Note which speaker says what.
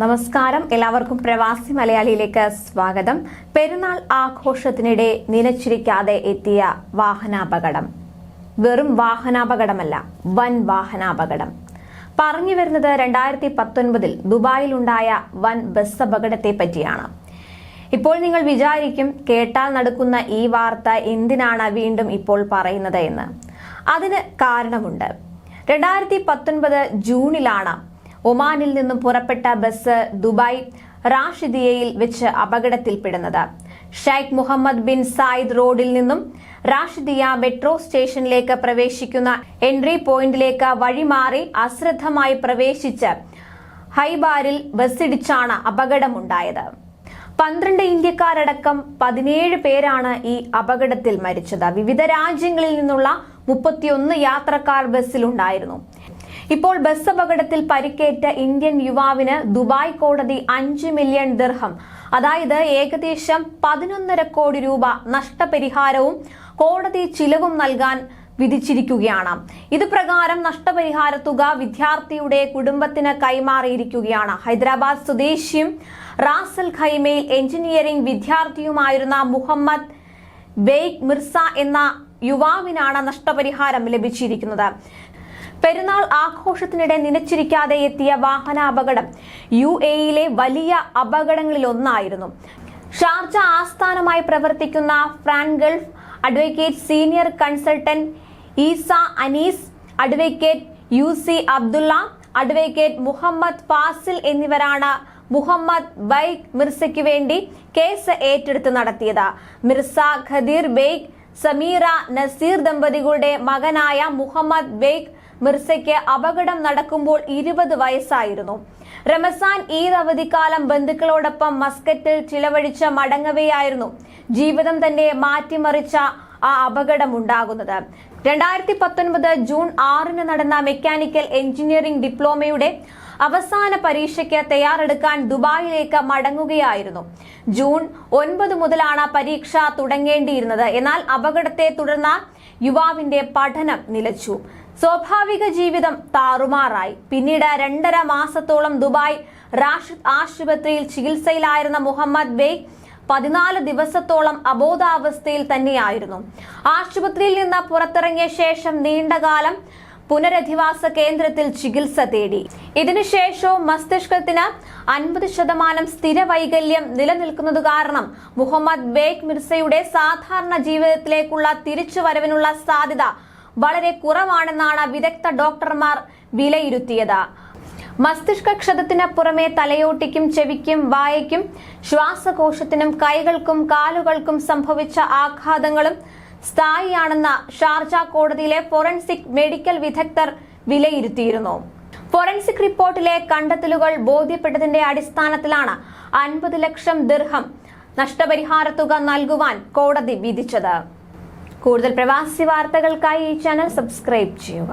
Speaker 1: നമസ്കാരം. എല്ലാവർക്കും പ്രവാസി മലയാളിയിലേക്ക് സ്വാഗതം. പെരുന്നാൾ ആഘോഷത്തിനിടെ നിലച്ചിരിക്കാതെ എത്തിയ വാഹനാപകടം. വെറും വാഹനാപകടമല്ല വൻ വാഹനാപകടം. പറഞ്ഞു വരുന്നത് രണ്ടായിരത്തി പത്തൊൻപതിൽ ദുബായിലുണ്ടായ വൻ ബസ് അപകടത്തെ പറ്റിയാണ്. ഇപ്പോൾ നിങ്ങൾ വിചാരിക്കും കേട്ടാൽ നടക്കുന്ന ഈ വാർത്ത എന്തിനാണ് വീണ്ടും ഇപ്പോൾ പറയുന്നത് എന്ന്. അതിന് കാരണമുണ്ട്. രണ്ടായിരത്തി പത്തൊൻപത് ജൂണിലാണ് ഒമാനിൽ നിന്നും പുറപ്പെട്ട ബസ് ദുബായ് റാഷിദിയയിൽ വെച്ച് അപകടത്തിൽപ്പെടുന്നത്. ഷെയ്ഖ് മുഹമ്മദ് ബിൻ സായിദ് റോഡിൽ നിന്നും റാഷിദിയ മെട്രോ സ്റ്റേഷനിലേക്ക് പ്രവേശിക്കുന്ന എൻട്രി പോയിന്റിലേക്ക് വഴിമാറി അശ്രദ്ധമായി പ്രവേശിച്ച് ഹൈബാരിൽ ബസ്സിടിച്ചാണ് അപകടമുണ്ടായത്. പന്ത്രണ്ട് ഇന്ത്യക്കാരടക്കം പതിനേഴ് പേരാണ് ഈ അപകടത്തിൽ മരിച്ചത്. വിവിധ രാജ്യങ്ങളിൽ നിന്നുള്ള മുപ്പത്തിയൊന്ന് യാത്രക്കാർ ബസ്സിലുണ്ടായിരുന്നു. ഇപ്പോൾ ബസ് അപകടത്തിൽ പരിക്കേറ്റ ഇന്ത്യൻ യുവാവിന് ദുബായ് കോടതി അഞ്ച് മില്യൺ ദിർഹം. അതായത് ഏകദേശം പതിനൊന്നര കോടി രൂപ നഷ്ടപരിഹാരവും കോടതി ചിലവും നൽകാൻ വിധിച്ചിരിക്കുകയാണ്. ഇത് പ്രകാരം നഷ്ടപരിഹാര തുക വിദ്യാർത്ഥിയുടെ കുടുംബത്തിന് കൈമാറിയിരിക്കുകയാണ്. ഹൈദരാബാദ് സ്വദേശിയും റാസൽ ഖൈമയിൽ എഞ്ചിനീയറിംഗ് വിദ്യാർത്ഥിയുമായിരുന്ന മുഹമ്മദ് ബെയ്ക് മിർസ എന്ന യുവാവിനാണ് നഷ്ടപരിഹാരം ലഭിച്ചിരിക്കുന്നത്. പെരുന്നാൾ ആഘോഷത്തിനിടെ നിലച്ചിരിക്കാതെ എത്തിയ വാഹനാപകടം യു എയിലെ വലിയ അപകടങ്ങളിലൊന്നായിരുന്നു. ഷാർജ ആസ്ഥാനമായി പ്രവർത്തിക്കുന്ന Fran Gulf advocate senior consultant Isa Anees advocate U C Abdulla advocate Muhammad Fazil എന്നിവരാണ് മുഹമ്മദ് ബൈഗ് മിർസയ്ക്ക് വേണ്ടി കേസ് ഏറ്റെടുത്ത് നടത്തിയത്. മിർസ ഖദീർ ബെയ്ഗ് സമീറ നസീർ ദമ്പതികളുടെ മകനായ മുഹമ്മദ് ബെയ്ഗ് മിർസയ്ക്ക് അപകടം നടക്കുമ്പോൾ ഇരുപത് വയസ്സായിരുന്നു. റമസാൻ ഈദ് അവധിക്കാലം ബന്ധുക്കളോടൊപ്പം മസ്കറ്റിൽ ചിലവഴിച്ച മടങ്ങവെയായിരുന്നു. ജീവിതം തന്നെ മാറ്റിമറിച്ച ആ അപകടം ഉണ്ടാകുന്നത് രണ്ടായിരത്തി പത്തൊൻപത് ജൂൺ ആറിന് നടന്ന മെക്കാനിക്കൽ എഞ്ചിനീയറിംഗ് ഡിപ്ലോമയുടെ അവസാന പരീക്ഷയ്ക്ക് തയ്യാറെടുക്കാൻ ദുബായിലേക്ക് മടങ്ങുകയായിരുന്നു. ജൂൺ ഒൻപത് മുതലാണ് പരീക്ഷ തുടങ്ങേണ്ടിയിരുന്നത്. എന്നാൽ അപകടത്തെ തുടർന്ന് യുവാവിന്റെ പഠനം നിലച്ചു. സ്വാഭാവിക ജീവിതം താറുമാറായി. പിന്നീട് രണ്ടര മാസത്തോളം ദുബായ് റാഷിദ് ആശുപത്രിയിൽ ചികിത്സയിലായിരുന്ന മുഹമ്മദ് ബെയ് പതിനാല് ദിവസത്തോളം അബോധാവസ്ഥയിൽ തന്നെയായിരുന്നു. ആശുപത്രിയിൽ നിന്ന് പുറത്തിറങ്ങിയ ശേഷം നീണ്ടകാലം പുനരധിവാസ കേന്ദ്രത്തിൽ ചികിത്സ തേടി. ഇതിനുശേഷവും മസ്തിഷ്കത്തിന് അൻപത് ശതമാനം സ്ഥിര വൈകല്യം നിലനിൽക്കുന്നത് കാരണം മുഹമ്മദ് ബേഗ് മിർസയുടെ സാധാരണ ജീവിതത്തിലേക്കുള്ള തിരിച്ചുവരവിനുള്ള സാധ്യത വളരെ കുറവാണെന്നാണ് വിദഗ്ധ ഡോക്ടർമാർ വിലയിരുത്തിയത്. മസ്തിഷ്ക ക്ഷതത്തിന് പുറമെ തലയോട്ടിക്കും ചെവിക്കും വായയ്ക്കും ശ്വാസകോശത്തിനും കൈകൾക്കും കാലുകൾക്കും സംഭവിച്ച ആഘാതങ്ങളും സ്ഥായിയാണെന്ന് ഷാർജ കോടതിയിലെ ഫോറൻസിക് മെഡിക്കൽ വിദഗ്ധർ വിലയിരുത്തിയിരുന്നു. ഫോറൻസിക് റിപ്പോർട്ടിലെ കണ്ടെത്തലുകൾ ബോധ്യപ്പെട്ടതിന്റെ അടിസ്ഥാനത്തിലാണ് അൻപത് ലക്ഷം ദിർഹം നഷ്ടപരിഹാര തുക നൽകുവാൻ കോടതി വിധിച്ചത്. കൂടുതൽ പ്രവാസി വാർത്തകൾക്കായി ഈ ചാനൽ സബ്സ്ക്രൈബ് ചെയ്യുക.